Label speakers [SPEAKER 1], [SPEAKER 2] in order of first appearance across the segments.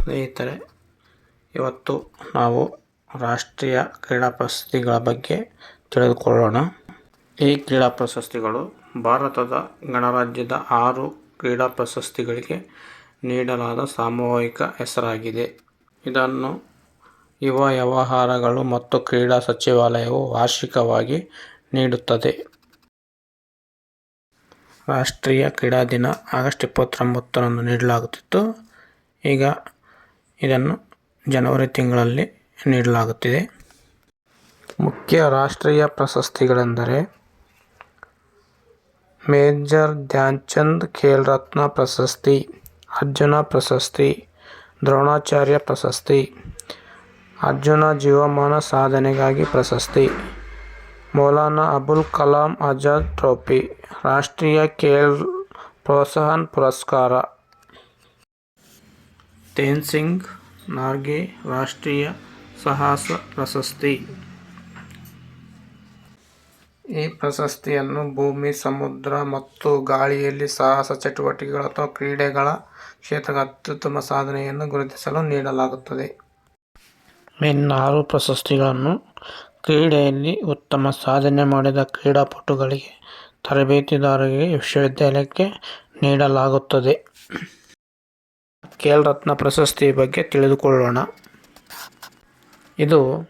[SPEAKER 1] ಸ್ನೇಹಿತರೆ, ಇವತ್ತು ನಾವು ರಾಷ್ಟ್ರೀಯ ಕ್ರೀಡಾ ಪ್ರಶಸ್ತಿಗಳ ಬಗ್ಗೆ ತಿಳಿದುಕೊಳ್ಳೋಣ. ಈ ಕ್ರೀಡಾ ಪ್ರಶಸ್ತಿಗಳು ಭಾರತದ ಗಣರಾಜ್ಯದ ಆರು ಕ್ರೀಡಾ ಪ್ರಶಸ್ತಿಗಳಿಗೆ ನೀಡಲಾದ ಸಾಮೂಹಿಕ ಹೆಸರಾಗಿದೆ. ಇದನ್ನು ಯುವ ವ್ಯವಹಾರಗಳು ಮತ್ತು ಕ್ರೀಡಾ ಸಚಿವಾಲಯವು ವಾರ್ಷಿಕವಾಗಿ ನೀಡುತ್ತದೆ. ರಾಷ್ಟ್ರೀಯ ಕ್ರೀಡಾ ದಿನ ಆಗಸ್ಟ್ ಇಪ್ಪತ್ತೊಂಬತ್ತರಂದು ನೀಡಲಾಗುತ್ತಿತ್ತು. ಈಗ ಇದನ್ನು ಜನವರಿ ತಿಂಗಳಲ್ಲಿ ನೀಡಲಾಗುತ್ತಿದೆ. ಮುಖ್ಯ ರಾಷ್ಟ್ರೀಯ ಪ್ರಶಸ್ತಿಗಳೆಂದರೆ ಮೇಜರ್ ಧ್ಯಾನ್ಚಂದ್ ಖೇಲ್ ರತ್ನ ಪ್ರಶಸ್ತಿ, ಅರ್ಜುನ ಪ್ರಶಸ್ತಿ, ದ್ರೋಣಾಚಾರ್ಯ ಪ್ರಶಸ್ತಿ, ಅರ್ಜುನ ಜೀವಮಾನ ಸಾಧನೆಗಾಗಿ ಪ್ರಶಸ್ತಿ, ಮೌಲಾನಾ ಅಬುಲ್ ಕಲಾಂ ಆಜಾದ್ ಟ್ರೋಫಿ, ರಾಷ್ಟ್ರೀಯ ಖೇಲ್ ಪ್ರೋತ್ಸಾಹನ್ ಪುರಸ್ಕಾರ ತೇನ್ಸಿಂಗ್ ನಾರ್ಗೆ ರಾಷ್ಟ್ರೀಯ ಸಾಹಸ ಪ್ರಶಸ್ತಿ. ಈ ಪ್ರಶಸ್ತಿಯನ್ನು ಭೂಮಿ, ಸಮುದ್ರ ಮತ್ತು ಗಾಳಿಯಲ್ಲಿ ಸಾಹಸ ಚಟುವಟಿಕೆಗಳು ಅಥವಾ ಕ್ರೀಡೆಗಳ ಕ್ಷೇತ್ರದ ಅತ್ಯುತ್ತಮ ಸಾಧನೆಯನ್ನು ಗುರುತಿಸಲು ನೀಡಲಾಗುತ್ತದೆ. ಇನ್ನು ಆರು ಪ್ರಶಸ್ತಿಗಳನ್ನು ಕ್ರೀಡೆಯಲ್ಲಿ ಉತ್ತಮ ಸಾಧನೆ ಮಾಡಿದ ಕ್ರೀಡಾಪಟುಗಳಿಗೆ ತರಬೇತಿದಾರರಿಗೆ ವಿಶ್ವವಿದ್ಯಾಲಯಕ್ಕೆ ನೀಡಲಾಗುತ್ತದೆ. ಖೇಲ್ ರತ್ನ ಪ್ರಶಸ್ತಿ ಬಗ್ಗೆ ತಿಳಿದುಕೊಳ್ಳೋಣ. ಇದು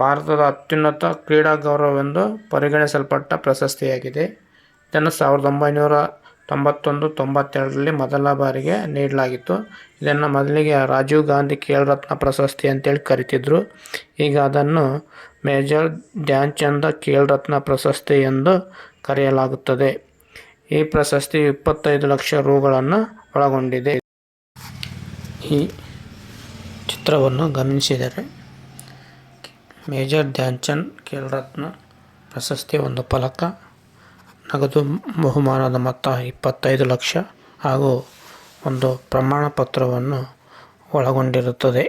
[SPEAKER 1] ಭಾರತದ ಅತ್ಯುನ್ನತ ಕ್ರೀಡಾ ಗೌರವವೆಂದು ಪರಿಗಣಿಸಲ್ಪಟ್ಟ ಪ್ರಶಸ್ತಿಯಾಗಿದೆ. ಇದನ್ನು ಸಾವಿರದ ಒಂಬೈನೂರ ತೊಂಬತ್ತೊಂದು ತೊಂಬತ್ತೆರಡರಲ್ಲಿ ಮೊದಲ ಬಾರಿಗೆ ನೀಡಲಾಗಿತ್ತು. ಇದನ್ನು ಮೊದಲಿಗೆ ರಾಜೀವ್ ಗಾಂಧಿ ಖೇಲ್ ರತ್ನ ಪ್ರಶಸ್ತಿ ಅಂತೇಳಿ ಕರಿತಿದ್ರು. ಈಗ ಅದನ್ನು ಮೇಜರ್ ಧ್ಯಾನ್ಚಂದ ಖೇಲ್ ರತ್ನ ಪ್ರಶಸ್ತಿ ಎಂದು ಕರೆಯಲಾಗುತ್ತದೆ. ಈ ಪ್ರಶಸ್ತಿ ಇಪ್ಪತ್ತೈದು ಲಕ್ಷ ರೂಗಳನ್ನು ಒಳಗೊಂಡಿದೆ. ಈ ಚಿತ್ರವನ್ನು ಗಮನಿಸಿದರೆ ಮೇಜರ್ ಧ್ಯಾನ್ಚಂದ್ ಖೇಲ್ ರತ್ನ ಪ್ರಶಸ್ತಿ ಒಂದು ಫಲಕ, ನಗದು ಬಹುಮಾನದ ಮೊತ್ತ ಇಪ್ಪತ್ತೈದು ಲಕ್ಷ ಹಾಗೂ ಒಂದು ಪ್ರಮಾಣ ಪತ್ರವನ್ನು ಒಳಗೊಂಡಿರುತ್ತದೆ.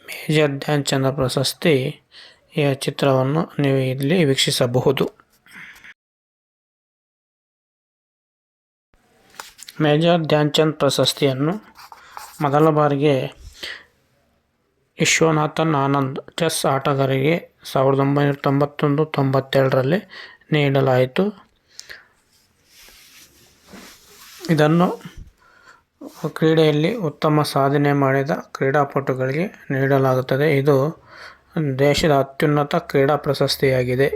[SPEAKER 1] ಮೇಜರ್ ಪ್ರಶಸ್ತಿ ಈ ಚಿತ್ರವನ್ನು ನೀವು ಇಲ್ಲಿ ವೀಕ್ಷಿಸಬಹುದು. ಮೇಜರ್ ಧ್ಯಾನ್ಚಂದ್ ಪ್ರಶಸ್ತಿಯನ್ನು ಮೊದಲ ಬಾರಿಗೆ ವಿಶ್ವನಾಥನ್ ಆನಂದ್ ಚೆಸ್ ಆಟಗಾರರಿಗೆ ಸಾವಿರದ ಒಂಬೈನೂರ ತೊಂಬತ್ತೊಂದು ತೊಂಬತ್ತೆರಡರಲ್ಲಿ ನೀಡಲಾಯಿತು. ಇದನ್ನು ಕ್ರೀಡೆಯಲ್ಲಿ ಉತ್ತಮ ಸಾಧನೆ ಮಾಡಿದ ಕ್ರೀಡಾಪಟುಗಳಿಗೆ ನೀಡಲಾಗುತ್ತದೆ. ಇದು ದೇಶದ ಅತ್ಯುನ್ನತ ಕ್ರೀಡಾ ಪ್ರಶಸ್ತಿಯಾಗಿದೆ.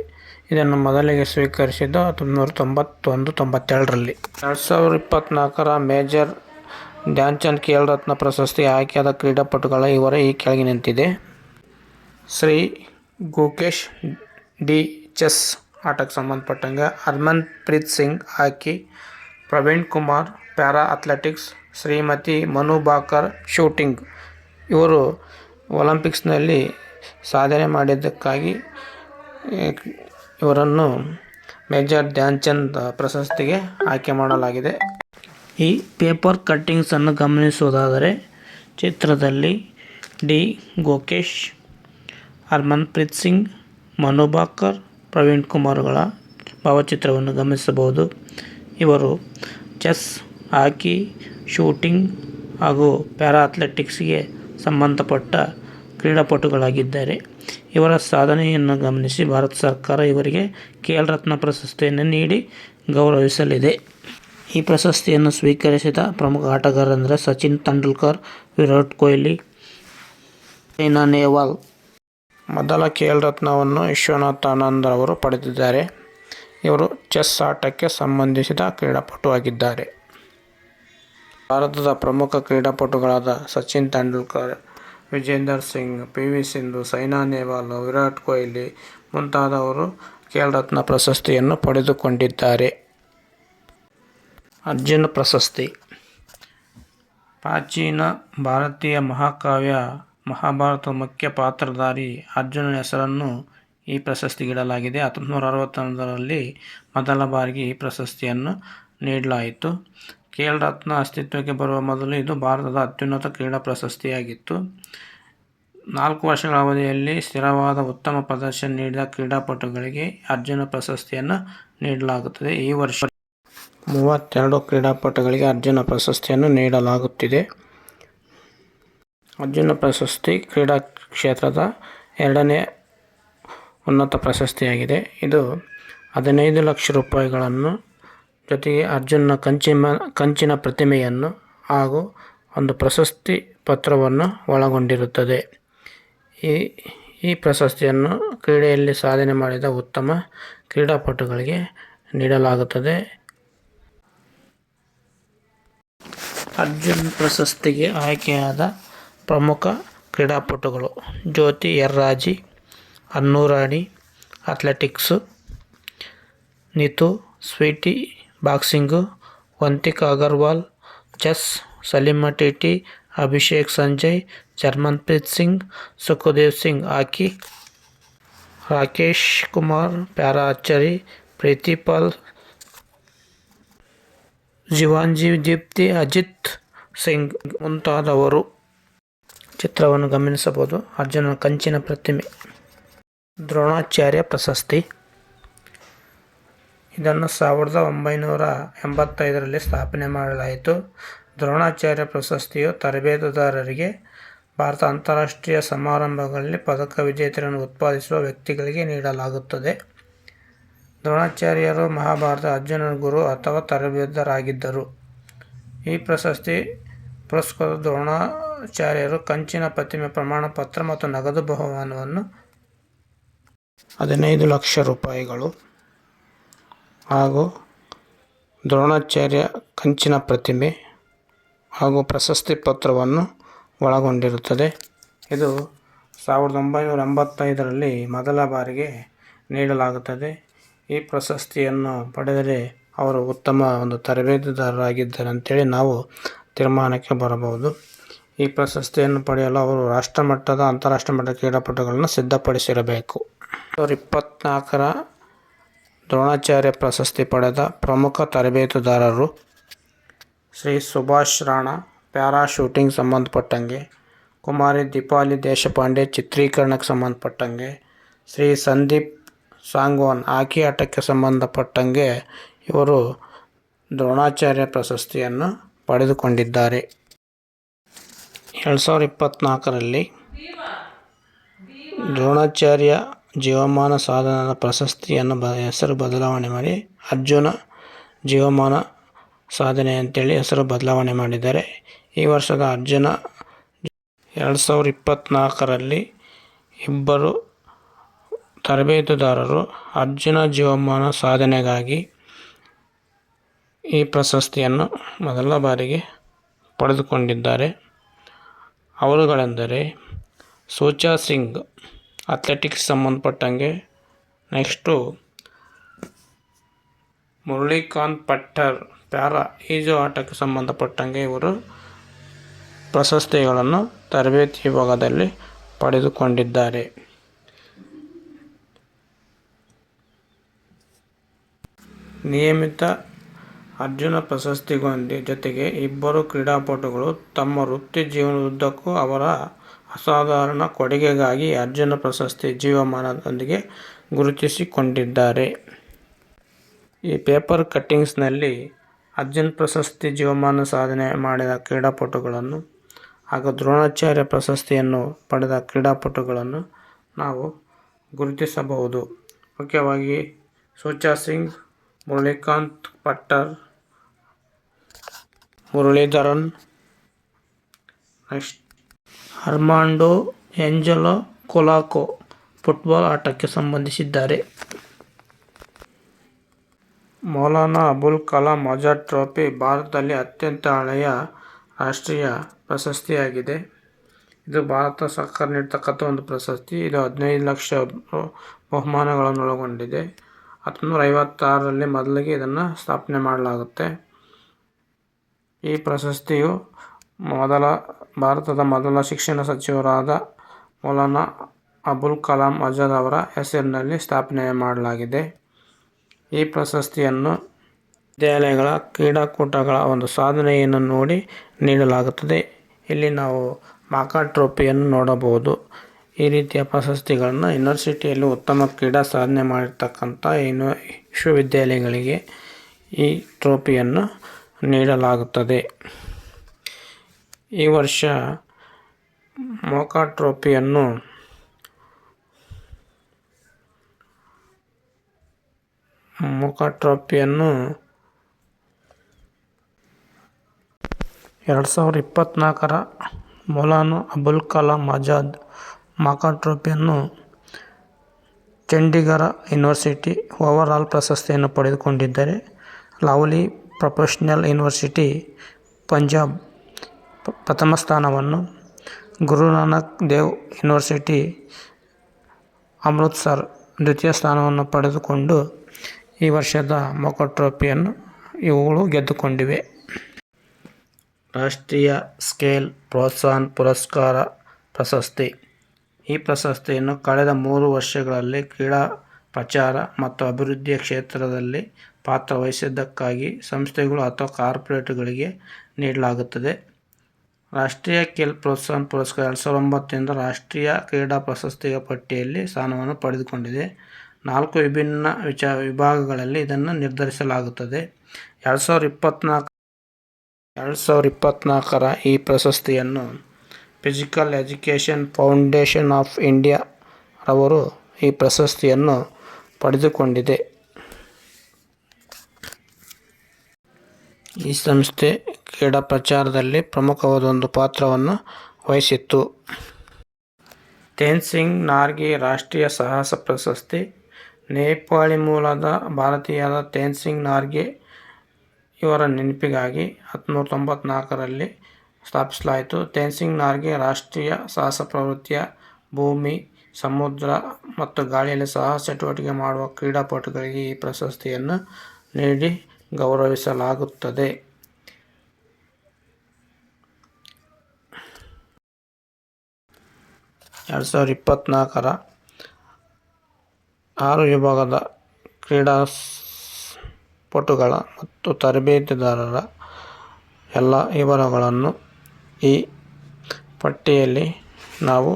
[SPEAKER 1] ಇದನ್ನು ಮೊದಲಿಗೆ ಸ್ವೀಕರಿಸಿದ್ದು ಹತ್ತೊಂಬತ್ತು ತೊಂಬತ್ತೊಂದು, ತೊಂಬತ್ತೆರಡರಲ್ಲಿ. ಎರಡು ಸಾವಿರದ ಇಪ್ಪತ್ತ್ನಾಲ್ಕರ ಮೇಜರ್ ಧ್ಯಾನ್ಚಂದ್ ಖೇಲ್ ರತ್ನ ಪ್ರಶಸ್ತಿ ಆಯ್ಕೆಯಾದ ಕ್ರೀಡಾಪಟುಗಳ ಇವರ ಈ ಕೆಳಗಿನಂತಿದೆ ಶ್ರೀ ಗೋಕೇಶ್ ಡಿ ಚೆಸ್ ಆಟಕ್ಕೆ ಸಂಬಂಧಪಟ್ಟಂಗೆ Harmanpreet Singh hockey, Praveen Kumar para athletics, Shrimati Manu Bhaker shooting. ಇವರು ಒಲಿಂಪಿಕ್ಸ್ನಲ್ಲಿ ಸಾಧನೆ ಮಾಡಿದ್ದಕ್ಕಾಗಿ ಇವರನ್ನು ಮೇಜರ್ ಧ್ಯಾನ್ಚಂದ್ ಪ್ರಶಸ್ತಿಗೆ ಆಯ್ಕೆ ಮಾಡಲಾಗಿದೆ. ಈ ಪೇಪರ್ ಕಟ್ಟಿಂಗ್ಸನ್ನು ಗಮನಿಸುವುದಾದರೆ, ಚಿತ್ರದಲ್ಲಿ ಡಿ. ಗೋಕೇಶ್, ಹರ್ಮನ್ಪ್ರೀತ್ ಸಿಂಗ್ ಮನು ಬಾಕರ್ ಪ್ರವೀಣ್ ಕುಮಾರ್ಗಳ ಭಾವಚಿತ್ರವನ್ನು ಗಮನಿಸಬಹುದು. ಇವರು ಚೆಸ್, ಹಾಕಿ, ಶೂಟಿಂಗ್ ಹಾಗೂ ಪ್ಯಾರಾ ಅಥ್ಲೆಟಿಕ್ಸ್ಗೆ ಸಂಬಂಧಪಟ್ಟ ಕ್ರೀಡಾಪಟುಗಳಾಗಿದ್ದಾರೆ. ಇವರ ಸಾಧನೆಯನ್ನು ಗಮನಿಸಿ ಭಾರತ ಸರ್ಕಾರ ಇವರಿಗೆ ಖೇಲ್ ರತ್ನ ಪ್ರಶಸ್ತಿಯನ್ನು ನೀಡಿ ಗೌರವಿಸಲಿದೆ. ಈ ಪ್ರಶಸ್ತಿಯನ್ನು ಸ್ವೀಕರಿಸಿದ ಪ್ರಮುಖ ಆಟಗಾರರೆಂದರೆ ಸಚಿನ್ ತೆಂಡೂಲ್ಕರ್, ವಿರಾಟ್ ಕೊಹ್ಲಿ ಸೈನಾ ನೆಹ್ವಾಲ್. ಮೊದಲ ಖೇಲ್ ರತ್ನವನ್ನು ವಿಶ್ವನಾಥ್ ಆನಂದ್ ಅವರು ಪಡೆದಿದ್ದಾರೆ. ಇವರು ಚೆಸ್ ಆಟಕ್ಕೆ ಸಂಬಂಧಿಸಿದ ಕ್ರೀಡಾಪಟು ಆಗಿದ್ದಾರೆ. ಭಾರತದ ಪ್ರಮುಖ ಕ್ರೀಡಾಪಟುಗಳಾದ ಸಚಿನ್ ತೆಂಡೂಲ್ಕರ್ ವಿಜೇಂದರ್ ಸಿಂಗ್ ಪಿ ವಿ ಸಿಂಧು, ಸೈನಾ ನೆಹ್ವಾಲ್, ವಿರಾಟ್ ಕೊಹ್ಲಿ ಮುಂತಾದವರು ಖೇಲ್ ರತ್ನ ಪ್ರಶಸ್ತಿಯನ್ನು ಪಡೆದುಕೊಂಡಿದ್ದಾರೆ. ಅರ್ಜುನ ಪ್ರಶಸ್ತಿ. ಪ್ರಾಚೀನ ಭಾರತೀಯ ಮಹಾಕಾವ್ಯ ಮಹಾಭಾರತದ ಮುಖ್ಯ ಪಾತ್ರಧಾರಿ ಅರ್ಜುನನ ಹೆಸರನ್ನು ಈ ಪ್ರಶಸ್ತಿಗಿಡಲಾಗಿದೆ. ಹತ್ತೊಂಬತ್ತು ನೂರ ಅರವತ್ತೊಂದರಲ್ಲಿ ಮೊದಲ ಬಾರಿಗೆ ಈ ಪ್ರಶಸ್ತಿಯನ್ನು ನೀಡಲಾಯಿತು. ಖೇಲ್ ರತ್ನ ಅಸ್ತಿತ್ವಕ್ಕೆ ಬರುವ ಮೊದಲು ಇದು ಭಾರತದ ಅತ್ಯುನ್ನತ ಕ್ರೀಡಾ ಪ್ರಶಸ್ತಿಯಾಗಿತ್ತು. ನಾಲ್ಕು ವರ್ಷಗಳ ಅವಧಿಯಲ್ಲಿ ಸ್ಥಿರವಾದ ಉತ್ತಮ ಪ್ರದರ್ಶನ ನೀಡಿದ ಕ್ರೀಡಾಪಟುಗಳಿಗೆ ಅರ್ಜುನ ಪ್ರಶಸ್ತಿಯನ್ನು ನೀಡಲಾಗುತ್ತದೆ. ಈ ವರ್ಷ ಮೂವತ್ತೆರಡು ಕ್ರೀಡಾಪಟುಗಳಿಗೆ ಅರ್ಜುನ ಪ್ರಶಸ್ತಿಯನ್ನು ನೀಡಲಾಗುತ್ತಿದೆ. ಅರ್ಜುನ ಪ್ರಶಸ್ತಿ ಕ್ರೀಡಾ ಕ್ಷೇತ್ರದ ಎರಡನೇ ಉನ್ನತ ಪ್ರಶಸ್ತಿಯಾಗಿದೆ. ಇದು ಹದಿನೈದು ಲಕ್ಷ ರೂಪಾಯಿಗಳನ್ನು ಜೊತೆಗೆ ಅರ್ಜುನ ಕಂಚಿನ ಕಂಚಿನ ಪ್ರತಿಮೆಯನ್ನು ಹಾಗೂ ಒಂದು ಪ್ರಶಸ್ತಿ ಪತ್ರವನ್ನು ಒಳಗೊಂಡಿರುತ್ತದೆ. ಈ ಈ ಪ್ರಶಸ್ತಿಯನ್ನು ಕ್ರೀಡೆಯಲ್ಲಿ ಸಾಧನೆ ಮಾಡಿದ ಉತ್ತಮ ಕ್ರೀಡಾಪಟುಗಳಿಗೆ ನೀಡಲಾಗುತ್ತದೆ. ಅರ್ಜುನ್ ಪ್ರಶಸ್ತಿಗೆ ಆಯ್ಕೆಯಾದ ಪ್ರಮುಖ ಕ್ರೀಡಾಪಟುಗಳು Jyothi Yarraji Annu Rani athletics, Nitu, Saweety boxing Vantika Agarwal chess Salima Tete Abhishek Sanjay Jarmanpreet Singh Sukhdev Singh hockey Rakesh Kumar para archery Preeti Pal Jeevanji Deepthi Ajit Singh ಮುಂತಾದವರು ಚಿತ್ರವನ್ನು ಗಮನಿಸಬಹುದು ಅರ್ಜುನ ಕಂಚಿನ ಪ್ರತಿಮೆ ದ್ರೋಣಾಚಾರ್ಯ ಪ್ರಶಸ್ತಿ ಇದನ್ನು ಸಾವಿರದ ಒಂಬೈನೂರ ಎಂಬತ್ತೈದರಲ್ಲಿ ಸ್ಥಾಪನೆ ಮಾಡಲಾಯಿತು. ದ್ರೋಣಾಚಾರ್ಯ ಪ್ರಶಸ್ತಿಯು ತರಬೇತುದಾರರಿಗೆ ಭಾರತ ಅಂತಾರಾಷ್ಟ್ರೀಯ ಸಮಾರಂಭಗಳಲ್ಲಿ ಪದಕ ವಿಜೇತರನ್ನು ಉತ್ಪಾದಿಸುವ ವ್ಯಕ್ತಿಗಳಿಗೆ ನೀಡಲಾಗುತ್ತದೆ. ದ್ರೋಣಾಚಾರ್ಯರು ಮಹಾಭಾರತ ಅರ್ಜುನನ ಗುರು ಅಥವಾ ತರಬೇತುದಾರರಾಗಿದ್ದರು. ಈ ಪ್ರಶಸ್ತಿ ಪುರಸ್ಕೃತ ದ್ರೋಣಾಚಾರ್ಯರು ಕಂಚಿನ ಪ್ರತಿಮೆ ಪ್ರಮಾಣ ಪತ್ರ ಮತ್ತು ನಗದು ಬಹುಮಾನವನ್ನು ಹದಿನೈದು ಲಕ್ಷ ರೂಪಾಯಿಗಳು ಹಾಗೂ ದ್ರೋಣಾಚಾರ್ಯ ಕಂಚಿನ ಪ್ರತಿಮೆ ಹಾಗೂ ಪ್ರಶಸ್ತಿ ಪತ್ರವನ್ನು ಒಳಗೊಂಡಿರುತ್ತದೆ. ಇದು ಸಾವಿರದ ಒಂಬೈನೂರ ಎಂಬತ್ತೈದರಲ್ಲಿ ಮೊದಲ ಬಾರಿಗೆ ನೀಡಲಾಗುತ್ತದೆ. ಈ ಪ್ರಶಸ್ತಿಯನ್ನು ಪಡೆದರೆ ಅವರು ಉತ್ತಮ ಒಂದು ತರಬೇತುದಾರರಾಗಿದ್ದಾರೆ ಅಂತೇಳಿ ನಾವು ತೀರ್ಮಾನಕ್ಕೆ ಬರಬಹುದು. ಈ ಪ್ರಶಸ್ತಿಯನ್ನು ಪಡೆಯಲು ಅವರು ರಾಷ್ಟ್ರಮಟ್ಟದ ಅಂತಾರಾಷ್ಟ್ರ ಮಟ್ಟದ ಕ್ರೀಡಾಪಟುಗಳನ್ನು ಸಿದ್ಧಪಡಿಸಿರಬೇಕು. ಸಾವಿರದ ಇಪ್ಪತ್ತ್ನಾಲ್ಕರ ದ್ರೋಣಾಚಾರ್ಯ ಪ್ರಶಸ್ತಿ ಪಡೆದ ಪ್ರಮುಖ ತರಬೇತುದಾರರು ಶ್ರೀ ಸುಭಾಷ್ ರಾಣಾ, ಪ್ಯಾರಾ ಶೂಟಿಂಗ್ ಸಂಬಂಧಪಟ್ಟಂಗೆ, ಕುಮಾರಿ ದೀಪಾಲಿ ದೇಶಪಾಂಡೆ ಚಿತ್ರೀಕರಣಕ್ಕೆ ಸಂಬಂಧಪಟ್ಟಂಗೆ, ಶ್ರೀ ಸಂದೀಪ್ ಸಾಂಗ್ವಾನ್ ಹಾಕಿ ಆಟಕ್ಕೆ ಸಂಬಂಧಪಟ್ಟಂಗೆ ಇವರು ದ್ರೋಣಾಚಾರ್ಯ ಪ್ರಶಸ್ತಿಯನ್ನು ಪಡೆದುಕೊಂಡಿದ್ದಾರೆ. ಎರಡು ಸಾವಿರದ ಇಪ್ಪತ್ತ್ನಾಲ್ಕರಲ್ಲಿ ದ್ರೋಣಾಚಾರ್ಯ ಜೀವಮಾನ ಸಾಧನದ ಪ್ರಶಸ್ತಿಯನ್ನು ಬ, ಹೆಸರು ಬದಲಾವಣೆ ಮಾಡಿ, ಅರ್ಜುನ ಜೀವಮಾನ ಸಾಧನೆ ಅಂತೇಳಿ ಹೆಸರು ಬದಲಾವಣೆ ಮಾಡಿದ್ದಾರೆ. ಈ ವರ್ಷದ ಅರ್ಜುನ ಎರಡು ಸಾವಿರ ಇಪ್ಪತ್ತ್ನಾಲ್ಕರಲ್ಲಿ ಇಬ್ಬರು ತರಬೇತುದಾರರು ಅರ್ಜುನ ಜೀವಮಾನ ಸಾಧನೆಗಾಗಿ ಈ ಪ್ರಶಸ್ತಿಯನ್ನು ಮೊದಲ ಬಾರಿಗೆ ಪಡೆದುಕೊಂಡಿದ್ದಾರೆ. ಅವರುಗಳೆಂದರೆ ಸೂಚಾ ಸಿಂಗ್ ಅಥ್ಲೆಟಿಕ್ಸ್ ಸಂಬಂಧಪಟ್ಟಂಗೆ ನೆಕ್ಸ್ಟು ಮುರಳಿಕಾಂತ್ ಪಟ್ಟರ್, ಪ್ಯಾರಾ ಈಜು ಆಟಕ್ಕೆ ಸಂಬಂಧಪಟ್ಟಂಗೆ ಇವರು ಪ್ರಶಸ್ತಿಗಳನ್ನು ತರಬೇತಿ ವಿಭಾಗದಲ್ಲಿ ಪಡೆದುಕೊಂಡಿದ್ದಾರೆ. ನಿಯಮಿತ ಅರ್ಜುನ ಪ್ರಶಸ್ತಿಗೊಂದಿ ಜೊತೆಗೆ ಇಬ್ಬರು ಕ್ರೀಡಾಪಟುಗಳು ತಮ್ಮ ವೃತ್ತಿ ಜೀವನದುದ್ದಕ್ಕೂ ಅವರ ಅಸಾಧಾರಣ ಕೊಡುಗೆಗಾಗಿ ಅರ್ಜುನ ಪ್ರಶಸ್ತಿ ಜೀವಮಾನದೊಂದಿಗೆ ಗುರುತಿಸಿಕೊಂಡಿದ್ದಾರೆ. ಈ ಪೇಪರ್ ಕಟ್ಟಿಂಗ್ಸ್ನಲ್ಲಿ ಅರ್ಜುನ್ ಪ್ರಶಸ್ತಿ ಜೀವಮಾನ ಸಾಧನೆ ಮಾಡಿದ ಕ್ರೀಡಾಪಟುಗಳನ್ನು ಹಾಗೂ ದ್ರೋಣಾಚಾರ್ಯ ಪ್ರಶಸ್ತಿಯನ್ನು ಪಡೆದ ಕ್ರೀಡಾಪಟುಗಳನ್ನು ನಾವು ಗುರುತಿಸಬಹುದು. ಮುಖ್ಯವಾಗಿ ಸೂಚಾ ಸಿಂಗ್, ಮುರಳಿಕಾಂತ್ ಪಟ್ಟರ್, ಮುರಳೀಧರನ್ ನೆಕ್ಸ್ಟ್ ಅರ್ಮಾಂಡೋ ಏಂಜಲೋ, ಕೊಲಾಕೊ ಫುಟ್ಬಾಲ್ ಆಟಕ್ಕೆ ಸಂಬಂಧಿಸಿದ್ದಾರೆ. ಮೌಲಾನಾ ಅಬುಲ್ ಕಲಾಂ ಆಜಾದ್ ಟ್ರೋಫಿ ಭಾರತದಲ್ಲಿ ಅತ್ಯಂತ ಹಳೆಯ ರಾಷ್ಟ್ರೀಯ ಪ್ರಶಸ್ತಿಯಾಗಿದೆ. ಇದು ಭಾರತ ಸರ್ಕಾರ ನೀಡ್ತಕ್ಕಂಥ ಒಂದು ಪ್ರಶಸ್ತಿ. ಇದು ಹದಿನೈದು ಲಕ್ಷ ಬಹುಮಾನಗಳನ್ನು ಒಳಗೊಂಡಿದೆ ಹತ್ತೊಂಬತ್ತು ಐವತ್ತಾರರಲ್ಲಿ ಮೊದಲಿಗೆ ಇದನ್ನು ಸ್ಥಾಪನೆ ಮಾಡಲಾಗುತ್ತೆ. ಈ ಪ್ರಶಸ್ತಿಯು ಮೊದಲ ಭಾರತದ ಮೊದಲ ಶಿಕ್ಷಣ ಸಚಿವರಾದ ಮೌಲಾನಾ ಅಬುಲ್ ಕಲಾಂ ಆಜಾದ್ ಅವರ ಹೆಸರಿನಲ್ಲಿ ಸ್ಥಾಪನೆ ಮಾಡಲಾಗಿದೆ. ಈ ಪ್ರಶಸ್ತಿಯನ್ನು ವಿದ್ಯಾಲಯಗಳ ಕ್ರೀಡಾಕೂಟಗಳ ಒಂದು ಸಾಧನೆಯನ್ನು ನೋಡಿ ನೀಡಲಾಗುತ್ತದೆ. ಇಲ್ಲಿ ನಾವು ಮಾಕಾ ಟ್ರೋಫಿಯನ್ನು ನೋಡಬಹುದು. ಈ ರೀತಿಯ ಪ್ರಶಸ್ತಿಗಳನ್ನು ಯೂನಿವರ್ಸಿಟಿಯಲ್ಲಿ ಉತ್ತಮ ಕ್ರೀಡಾ ಸಾಧನೆ ಮಾಡಿರ್ತಕ್ಕಂಥ ಇನ್ನು ವಿಶ್ವವಿದ್ಯಾಲಯಗಳಿಗೆ ಈ ಟ್ರೋಫಿಯನ್ನು ನೀಡಲಾಗುತ್ತದೆ. ಈ ವರ್ಷ ಮೋಕಾ ಟ್ರೋಫಿಯನ್ನು ಮೋಕಾ ಟ್ರೋಫಿಯನ್ನು ಎರಡು ಸಾವಿರ ಇಪ್ಪತ್ತ್ನಾಲ್ಕರ ಮೌಲಾನು ಅಬುಲ್ ಕಲಾಂ ಆಜಾದ್ ಮೋಕಾ ಚಂಡೀಗಢ ಯೂನಿವರ್ಸಿಟಿ ಓವರ್ ಪ್ರಶಸ್ತಿಯನ್ನು ಪಡೆದುಕೊಂಡಿದ್ದರೆ. ಲವ್ಲಿ ಪ್ರೊಫೆಷ್ನಲ್ ಯೂನಿವರ್ಸಿಟಿ ಪಂಜಾಬ್ ಪ್ರಥಮ ಸ್ಥಾನವನ್ನು ಗುರುನಾನಕ್ ದೇವ್ ಯೂನಿವರ್ಸಿಟಿ ಅಮೃತ್ಸರ್ ದ್ವಿತೀಯ ಸ್ಥಾನವನ್ನು ಪಡೆದುಕೊಂಡು ಈ ವರ್ಷದ ಮೊಕ ಟ್ರೋಫಿಯನ್ನು ಇವುಗಳು ಗೆದ್ದುಕೊಂಡಿವೆ. ರಾಷ್ಟ್ರೀಯ ಸ್ಕೇಲ್ ಪ್ರೋತ್ಸಾಹನ್ ಪುರಸ್ಕಾರ ಪ್ರಶಸ್ತಿ. ಈ ಪ್ರಶಸ್ತಿಯನ್ನು ಕಳೆದ ಮೂರು ವರ್ಷಗಳಲ್ಲಿ ಕ್ರೀಡಾ ಪ್ರಚಾರ ಮತ್ತು ಅಭಿವೃದ್ಧಿಯ ಕ್ಷೇತ್ರದಲ್ಲಿ ಪಾತ್ರ ವಹಿಸಿದ್ದಕ್ಕಾಗಿ ಸಂಸ್ಥೆಗಳು ಅಥವಾ ಕಾರ್ಪೊರೇಟ್ಗಳಿಗೆ ನೀಡಲಾಗುತ್ತದೆ. ರಾಷ್ಟ್ರೀಯ ಖೇಲ್ ಪ್ರೋತ್ಸಾಹ ಪುರಸ್ಕಾರ ಎರಡು ಸಾವಿರದ ಒಂಬತ್ತರಿಂದ ರಾಷ್ಟ್ರೀಯ ಕ್ರೀಡಾ ಪ್ರಶಸ್ತಿಯ ಪಟ್ಟಿಯಲ್ಲಿ ಸ್ಥಾನವನ್ನು ಪಡೆದುಕೊಂಡಿದೆ. ನಾಲ್ಕು ವಿಭಿನ್ನ ವಿಚ ವಿಭಾಗಗಳಲ್ಲಿ ಇದನ್ನು ನಿರ್ಧರಿಸಲಾಗುತ್ತದೆ. ಎರಡು ಸಾವಿರದ ಇಪ್ಪತ್ತ್ನಾಲ್ಕು ಎರಡು ಸಾವಿರದ ಇಪ್ಪತ್ತ್ನಾಲ್ಕರ ಈ ಪ್ರಶಸ್ತಿಯನ್ನು physical education foundation of India ರವರು ಈ ಪ್ರಶಸ್ತಿಯನ್ನು ಪಡೆದುಕೊಂಡಿದೆ. ಈ ಸಂಸ್ಥೆ ಕ್ರೀಡಾ ಪ್ರಚಾರದಲ್ಲಿ ಪ್ರಮುಖವಾದ ಒಂದು ಪಾತ್ರವನ್ನು ವಹಿಸಿತ್ತು. ತೇನ್ಸಿಂಗ್ ನಾರ್ಗೆ ರಾಷ್ಟ್ರೀಯ ಸಾಹಸ ಪ್ರಶಸ್ತಿ, ನೇಪಾಳಿ ಮೂಲದ ಭಾರತೀಯದ ತೇನ್ಸಿಂಗ್ ನಾರ್ಗೆ ಇವರ ನೆನಪಿಗಾಗಿ ಹತ್ತೊಂಬತ್ತು ತೊಂಬತ್ನಾಲ್ಕರಲ್ಲಿ ಸ್ಥಾಪಿಸಲಾಯಿತು ತೇನ್ಸಿಂಗ್ ನಾರ್ಗೆ ರಾಷ್ಟ್ರೀಯ ಸಾಹಸ ಪ್ರವೃತ್ತಿಯ ಭೂಮಿ, ಸಮುದ್ರ ಮತ್ತು ಗಾಳಿಯಲ್ಲಿ ಸಾಹಸ ಚಟುವಟಿಕೆ ಮಾಡುವ ಕ್ರೀಡಾಪಟುಗಳಿಗೆ ಈ ಪ್ರಶಸ್ತಿಯನ್ನು ನೀಡಿ ಗೌರವಿಸಲಾಗುತ್ತದೆ. ಎರಡು ಸಾವಿರದ ಇಪ್ಪತ್ತ್ನಾಲ್ಕರ ಆರು ವಿಭಾಗದ ಕ್ರೀಡಾ ಪಟುಗಳ ಮತ್ತು ತರಬೇತಿದಾರರ ಎಲ್ಲ ವಿವರಗಳನ್ನು ಈ ಪಟ್ಟಿಯಲ್ಲಿ ನಾವು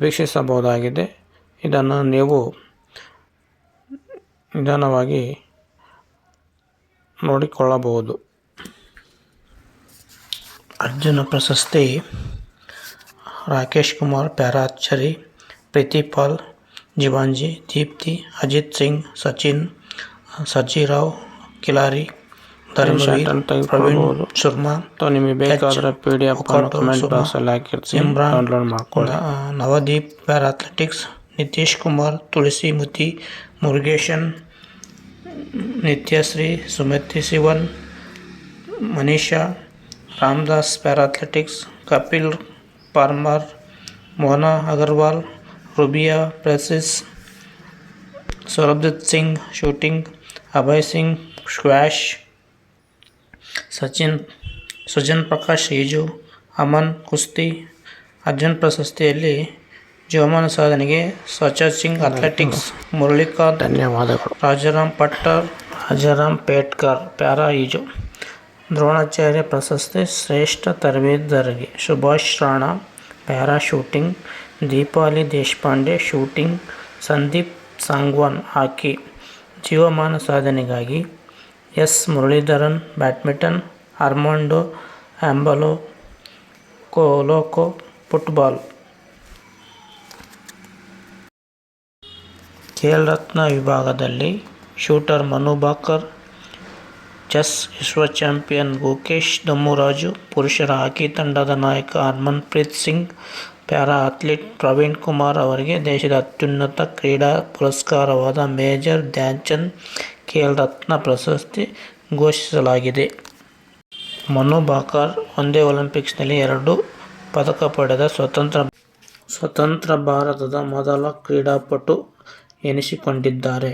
[SPEAKER 1] ವೀಕ್ಷಿಸಬಹುದಾಗಿದೆ. ಇದನ್ನು ನೀವು ನಿಧಾನವಾಗಿ ನೋಡಿಕೊಳ್ಳಬಹುದು. ಅರ್ಜುನ ಪ್ರಶಸ್ತಿ ರಾಕೇಶ್ ಕುಮಾರ್ ಪ್ಯಾರಾಚರಿ ಪ್ರೀತಿಪಾಲ್ ಜಿವಾಂಜಿ ದೀಪ್ತಿ ಅಜಿತ್ ಸಿಂಗ್ ಸಚಿನ್ ಸರ್ಜಿರಾವ್ ಕಿಲಾರಿ ಧರ್ಮವೀರ್ ಪ್ರವೀಣ್ ಶರ್ಮಾ
[SPEAKER 2] ನಿಮಗೆ ಬೇಕಾದ್ರೆ ಪಿ ಡಿ ಎಫ್ ಕಮೆಂಟ್ ಬಾಕ್ಸಲ್ಲಿ ಹಾಕಿರ್ತೀನಿ.
[SPEAKER 1] ಇಮ್ರಾನ್
[SPEAKER 2] ಡೌನ್ಲೋಡ್ ಮಾಡ್ಕೊಳ್ಳಿ.
[SPEAKER 1] Navdeep para athletics Nitesh Kumar Thulasimathi Murugesan Nithyashree Sumathi Sivan Manisha Ramadas para athletics Kapil Parmar Mohana Agarwal Rubina Francis Saurabhjit Singh shooting Abhay Singh squash Sachin Sujan Prakash ಈಜು ಅಮನ್ ಕುಸ್ತಿ ಅರ್ಜುನ್ ಪ್ರಶಸ್ತಿಯಲ್ಲಿ ಜೀವಮಾನ ಸಾಧನೆಗೆ search Singh athletics Murlikant
[SPEAKER 2] ಧನ್ಯವಾದಗಳು.
[SPEAKER 1] Rajaram ಪಟ್ಟರ್ Rajaram Petkar para ಈಜು. ದ್ರೋಣಾಚಾರ್ಯ ಪ್ರಶಸ್ತಿ ಶ್ರೇಷ್ಠ ತರಬೇತುದಾರರಿಗೆ Subhash Rana para shooting. Deepali Deshpande shooting. Sandeep Sangwan hockey. ಜೀವಮಾನ ಸಾಧನೆಗಾಗಿ S Muralidharan badminton Armando Angelo Colaco football. Khel Ratna ವಿಭಾಗದಲ್ಲಿ ಶೂಟರ್ ಮನು ಬಾಕರ್, ಚೆಸ್ ವಿಶ್ವ ಚಾಂಪಿಯನ್ ಗೋಕೇಶ್ ದಮ್ಮುರಾಜು, ಪುರುಷರ ಹಾಕಿ ತಂಡದ ನಾಯಕ ಹರ್ಮನ್ಪ್ರೀತ್ ಸಿಂಗ್, ಪ್ಯಾರಾ ಅಥ್ಲೀಟ್ ಪ್ರವೀಣ್ ಕುಮಾರ್ ಅವರಿಗೆ ದೇಶದ ಅತ್ಯುನ್ನತ ಕ್ರೀಡಾ ಪುರಸ್ಕಾರವಾದ ಮೇಜರ್ ಧ್ಯಾನ್ಚಂದ್ ಖೇಲ್ ರತ್ನ ಪ್ರಶಸ್ತಿ ಘೋಷಿಸಲಾಗಿದೆ. ಮನು ಬಾಕರ್ ಒಂದೇ ಒಲಿಂಪಿಕ್ಸ್ನಲ್ಲಿ ಎರಡು ಪದಕ ಪಡೆದ ಸ್ವತಂತ್ರ ಸ್ವತಂತ್ರ ಭಾರತದ ಮೊದಲ ಕ್ರೀಡಾಪಟು ಎನಿಸಿಕೊಂಡಿದ್ದಾರೆ.